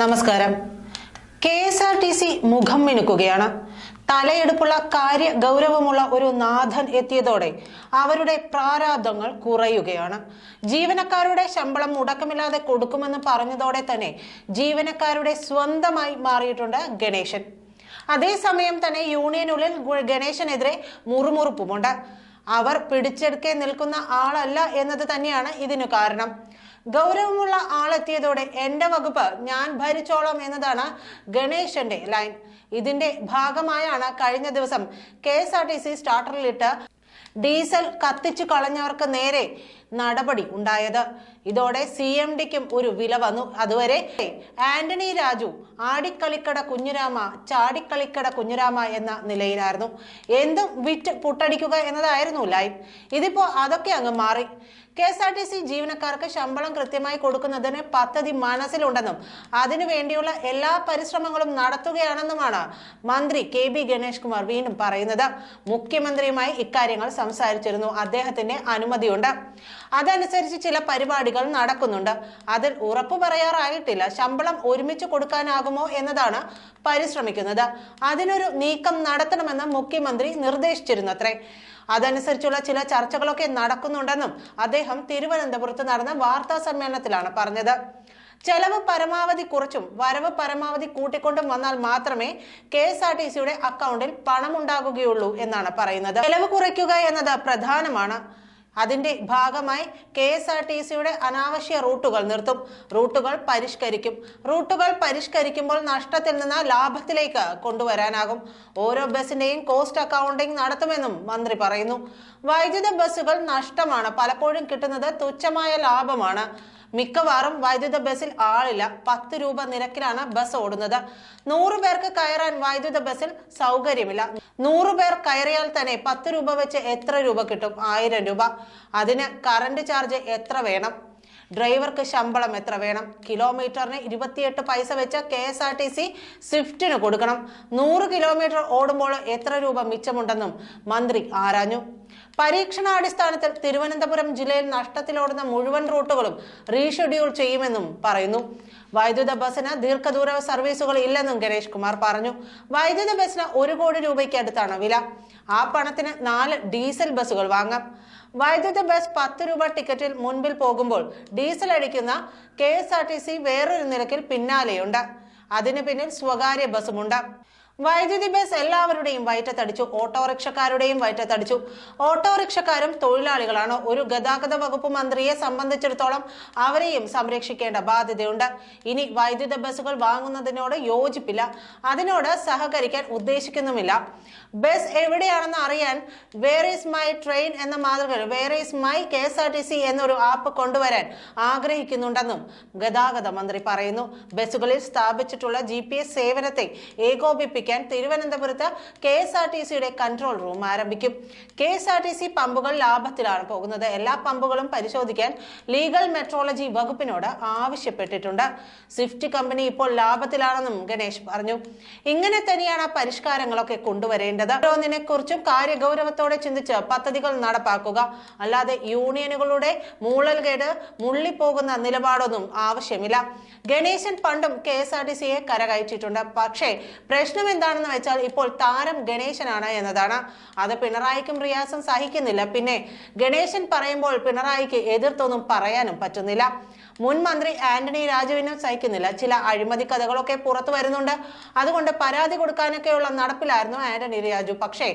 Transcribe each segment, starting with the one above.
നമസ്കാരം. K S R T C മുഖം മിനുക്കുകയാണ് തലയെടുപ്പുള്ള കാര്യ ഗൗരവമുള്ള ഒരു നാഥൻ എത്തിയതോടെ അവരുടെ പ്രാരാബ്ദങ്ങൾ കുറയുകയാണ്. ജീവനക്കാരുടെ ശമ്പളം മുടക്കമില്ലാതെ കൊടുക്കുമെന്ന് പറഞ്ഞതോടെ തന്നെ ജീവനക്കാരുടെ സ്വന്തമായി മാറിയിട്ടുണ്ട് ഗണേശൻ. അതേസമയം തന്നെ യൂണിയനുള്ളിൽ ഗണേശനെതിരെ മുറുമുറുപ്പുമുണ്ട്. അവർ പിടിച്ചെടുക്കെ നിൽക്കുന്ന ആളല്ല എന്നത് തന്നെയാണ് ഇതിനു കാരണം. ഗൗരവമുള്ള ആളെത്തിയതോടെ എന്റെ വകുപ്പ് ഞാൻ ഭരിച്ചോളാം എന്നതാണ് ഗണേശന്റെ ലൈൻ. ഇതിന്റെ ഭാഗമായാണ് കഴിഞ്ഞ ദിവസം K S R T C സ്റ്റാർട്ടറിലിട്ട് diesel കത്തിച്ചു കളഞ്ഞവർക്ക് നേരെ നടപടി ഉണ്ടായത്. ഇതോടെ സി എം ഡിക്കും ഒരു വില വന്നു. അതുവരെ ആന്റണി രാജു ആടിക്കളിക്കട കുഞ്ഞുരാമ ചാടിക്കളിക്കട കുഞ്ഞുരാമ എന്ന നിലയിലായിരുന്നു. എന്തും വിറ്റ് പുട്ടടിക്കുക എന്നതായിരുന്നു ലൈഫ്. ഇതിപ്പോ അതൊക്കെ അങ്ങ് മാറി. K S R T C ജീവനക്കാർക്ക് ശമ്പളം കൃത്യമായി കൊടുക്കുന്നതിന് പദ്ധതി മനസ്സിലുണ്ടെന്നും അതിനു വേണ്ടിയുള്ള എല്ലാ പരിശ്രമങ്ങളും നടത്തുകയാണെന്നുമാണ് മന്ത്രി കെ ബി ഗണേഷ് കുമാർ വീണ്ടും പറയുന്നത്. മുഖ്യമന്ത്രിയുമായി ഇക്കാര്യങ്ങൾ സംസാരിച്ചിരുന്നു. അദ്ദേഹത്തിന്റെ അനുമതിയുണ്ട്. അതനുസരിച്ച് ചില പരിപാടികൾ നടക്കുന്നുണ്ട്. അതിൽ ഉറപ്പു പറയാറായിട്ടില്ല. ശമ്പളം ഒരുമിച്ച് കൊടുക്കാനാകുമോ എന്നതാണ് പരിശ്രമിക്കുന്നത്. അതിനൊരു നീക്കം നടത്തണമെന്ന് മുഖ്യമന്ത്രി നിർദ്ദേശിച്ചിരുന്നത്രേ. അതനുസരിച്ചുള്ള ചില ചർച്ചകളൊക്കെ നടക്കുന്നുണ്ടെന്നും അദ്ദേഹം തിരുവനന്തപുരത്ത് നടന്ന വാർത്താ സമ്മേളനത്തിലാണ് പറഞ്ഞത്. ചെലവ് പരമാവധി കുറച്ചും വരവ് പരമാവധി കൂട്ടിക്കൊണ്ടും വന്നാൽ മാത്രമേ കെ എസ് ആർ ടി സിയുടെ അക്കൗണ്ടിൽ പണമുണ്ടാകുകയുള്ളൂ എന്നാണ് പറയുന്നത്. ചെലവ് കുറയ്ക്കുക എന്നത് പ്രധാനമാണ്. അതിന്റെ ഭാഗമായി കെ എസ് ആർ ടി സിയുടെ അനാവശ്യ റൂട്ടുകൾ നിർത്തും. റൂട്ടുകൾ പരിഷ്കരിക്കും. റൂട്ടുകൾ പരിഷ്കരിക്കുമ്പോൾ നഷ്ടത്തിൽ നിന്ന് ലാഭത്തിലേക്ക് കൊണ്ടുവരാനാകും. ഓരോ ബസിന്റെയും കോസ്റ്റ് അക്കൗണ്ടിംഗ് നടത്തുമെന്നും മന്ത്രി പറയുന്നു. വൈദ്യുത ബസ്സുകൾ നഷ്ടമാണ്. പലപ്പോഴും കിട്ടുന്നത് തുച്ഛമായ ലാഭമാണ്. മിക്കവാറും വൈദ്യുത ബസ്സിൽ ആളില്ല. പത്ത് രൂപ നിരക്കിലാണ് ബസ് ഓടുന്നത്. നൂറു പേർക്ക് കയറാൻ വൈദ്യുത ബസ്സിൽ സൗകര്യമില്ല. നൂറു പേർ കയറിയാൽ തന്നെ പത്ത് രൂപ വെച്ച് എത്ര രൂപ കിട്ടും? ആയിരം രൂപ. അതിന് കറണ്ട് ചാർജ് എത്ര വേണം? ഡ്രൈവർക്ക് ശമ്പളം എത്ര വേണം? കിലോമീറ്ററിന് ഇരുപത്തിയെട്ട് പൈസ വെച്ച് K S R T C സ്വിഫ്റ്റിന് കൊടുക്കണം. നൂറ് കിലോമീറ്റർ ഓടുമ്പോൾ എത്ര രൂപ മിച്ചമുണ്ടെന്നും മന്ത്രി ആരാഞ്ഞു. പരീക്ഷണാടിസ്ഥാനത്തിൽ തിരുവനന്തപുരം ജില്ലയിൽ നഷ്ടത്തിലോടുന്ന മുഴുവൻ റൂട്ടുകളും റീഷെഡ്യൂൾ ചെയ്യുമെന്നും പറയുന്നു. വൈദ്യുത ബസ്സിന് ദീർഘദൂര സർവീസുകൾ ഇല്ലെന്നും ഗണേഷ് കുമാർ പറഞ്ഞു. വൈദ്യുത ബസ്സിന് ഒരു കോടി രൂപയ്ക്ക് അടുത്താണ് വില. ആ പണത്തിന് നാല് ഡീസൽ ബസ്സുകൾ വാങ്ങാം. വൈദ്യുത ബസ് പത്ത് രൂപ ടിക്കറ്റിൽ മുൻപിൽ പോകുമ്പോൾ ഡീസൽ അടിക്കുന്ന K S R T C വേറൊരു നിരക്കിൽ പിന്നാലെയുണ്ട്. അതിന് പിന്നിൽ സ്വകാര്യ ബസ്സുമുണ്ട്. വൈദ്യുതി ബസ് എല്ലാവരുടെയും വയറ്റത്തടിച്ചു ഓട്ടോറിക്ഷക്കാരുടെയും വയറ്റത്തടിച്ചു. ഓട്ടോറിക്ഷക്കാരും തൊഴിലാളികളാണ്. ഒരു ഗതാഗത വകുപ്പ് മന്ത്രിയെ സംബന്ധിച്ചിടത്തോളം അവരെയും സംരക്ഷിക്കേണ്ട ബാധ്യതയുണ്ട്. ഇനി വൈദ്യുത ബസ്സുകൾ വാങ്ങുന്നതിനോട് യോജിപ്പില്ല. അതിനോട് സഹകരിക്കാൻ ഉദ്ദേശിക്കുന്നുമില്ല. ബസ് എവിടെയാണെന്ന് അറിയാൻ വേർ ഈസ് മൈ ട്രെയിൻ എന്ന മാതൃകയിൽ where is my K S R T C എന്നൊരു ആപ്പ് കൊണ്ടുവരാൻ ആഗ്രഹിക്കുന്നുണ്ടെന്നും ഗതാഗത മന്ത്രി പറയുന്നു. ബസ്സുകളിൽ സ്ഥാപിച്ചിട്ടുള്ള ജി പി എസ് ഏകോപിപ്പിക്കാൻ തിരുവനന്തപുരത്ത് കെ എസ് ആർ ടി സിയുടെ കൺട്രോൾ റൂം ആരംഭിക്കും. K S R T C പമ്പുകൾ ലാഭത്തിലാണ് പോകുന്നത്. എല്ലാ പമ്പുകളും പരിശോധിക്കാൻ ലീഗൽ മെട്രോളജി വകുപ്പിനോട് ആവശ്യപ്പെട്ടിട്ടുണ്ട്. സ്വിഫ്റ്റ് കമ്പനി ഇപ്പോൾ ലാഭത്തിലാണെന്നും ഗണേഷ് പറഞ്ഞു. ഇങ്ങനെ തന്നെയാണ് പരിഷ്കാരങ്ങളൊക്കെ കൊണ്ടുവരേണ്ടത്. ഓരോന്നിനെ കുറിച്ചും കാര്യഗൗരവത്തോടെ ചിന്തിച്ച് പദ്ധതികൾ നടപ്പാക്കുക. അല്ലാതെ യൂണിയനുകളുടെ മൂളൽകേട് മുള്ളിപ്പോകുന്ന നിലപാടൊന്നും ആവശ്യമില്ല. ഗണേശൻ പണ്ടും കെ എസ് ആർ ടി സിയെ കരകയറ്റിയിട്ടുണ്ട്. പക്ഷേ പ്രശ്നം എന്താണെന്ന് വെച്ചാൽ ഇപ്പോൾ താരം ഗണേശനാണ് എന്നതാണ്. അത് പിണറായിക്കും റിയാസും സഹിക്കുന്നില്ല. പിന്നെ ഗണേശൻ പറയുമ്പോൾ പിണറായിക്ക് എതിർത്തൊന്നും പറയാനും പറ്റുന്നില്ല. മുൻ മന്ത്രി ആന്റണി രാജുവിനും സഹിക്കുന്നില്ല. ചില അഴിമതി കഥകളൊക്കെ പുറത്തു വരുന്നുണ്ട്. അതുകൊണ്ട് പരാതി കൊടുക്കാനൊക്കെയുള്ള നടപ്പിലായിരുന്നു ആന്റണി രാജു. പക്ഷേ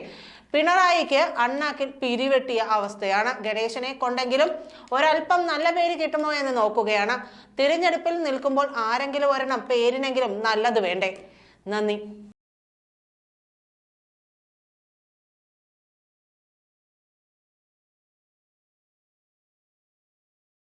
പിണറായിക്ക് അണ്ണാക്കിൽ പിരിവെട്ടിയ അവസ്ഥയാണ് ഗണേശനെ കൊണ്ടെങ്കിലും ഒരല്പം നല്ല പേര് കിട്ടുമോ എന്ന് നോക്കുകയാണ്. തിരഞ്ഞെടുപ്പിൽ നിൽക്കുമ്പോൾ ആരെങ്കിലും ഒരെണ്ണം പേരിനെങ്കിലും നല്ലത് വേണ്ടേ? നന്ദി.